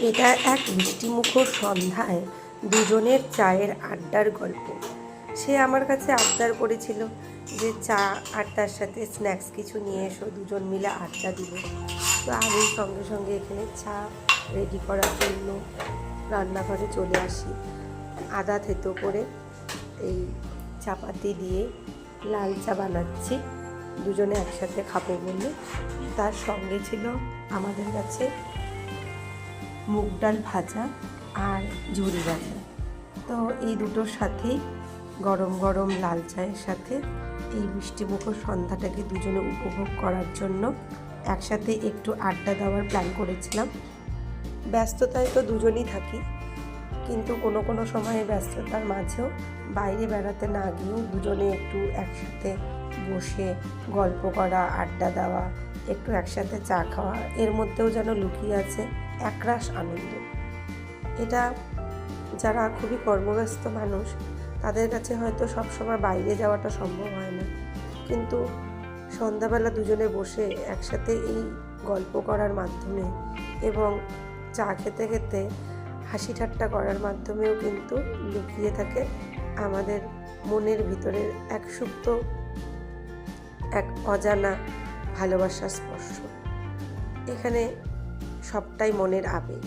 এটা এক মিষ্টিমুখর সন্ধ্যায় দুজনের চায়ের আড্ডার গল্প। সে আমার কাছে আবদার করেছিল যে চা আর তার সাথে স্ন্যাক্স কিছু নিয়ে এসো, দুজন মিলে আড্ডা দিব। তো আমি সঙ্গে সঙ্গে এখানে চা রেডি করার জন্য রান্নাঘরে চলে আসি। আদা থেতো করে এই চাপাতি দিয়ে লাল চা বানাচ্ছি। দুজনে একসাথে খাব বলে। তার সঙ্গে ছিল আমাদের কাছে মুগ ডাল ভাজা আর ঝুড়ি ভাজা তো এই দুটোর সাথেই গরম গরম লাল চায়ের সাথে এই মিষ্টিমুখর সন্ধ্যাটাকে দুজনে উপভোগ করার জন্য একসাথে একটু আড্ডা দেওয়ার প্ল্যান করেছিলাম। ব্যস্ততায় তো দুজনই থাকি, কিন্তু কোনো কোনো সময়ে ব্যস্ততার মাঝেও বাইরে বেড়াতে না গিয়েও দুজনে একটু একসাথে বসে গল্প করা, আড্ডা দেওয়া একটু একসাথে চা খাওয়া, এর মধ্যেও যেন লুকিয়ে আছে একরাশ আনন্দ। এটা যারা খুবই কর্মব্যস্ত মানুষ, তাদের কাছে হয়তো সবসময় বাইরে যাওয়াটা সম্ভব হয় না। কিন্তু সন্ধ্যাবেলা দুজনে বসে একসাথে এই গল্প করার মাধ্যমে এবং চা খেতে খেতে হাসি ঠাট্টা করার মাধ্যমেও কিন্তু লুকিয়ে থাকে আমাদের মনের ভিতরের এক সুপ্ত, এক অজানা ভালোবাসার স্পর্শ। এখানে সবটাই মনের আবেগ।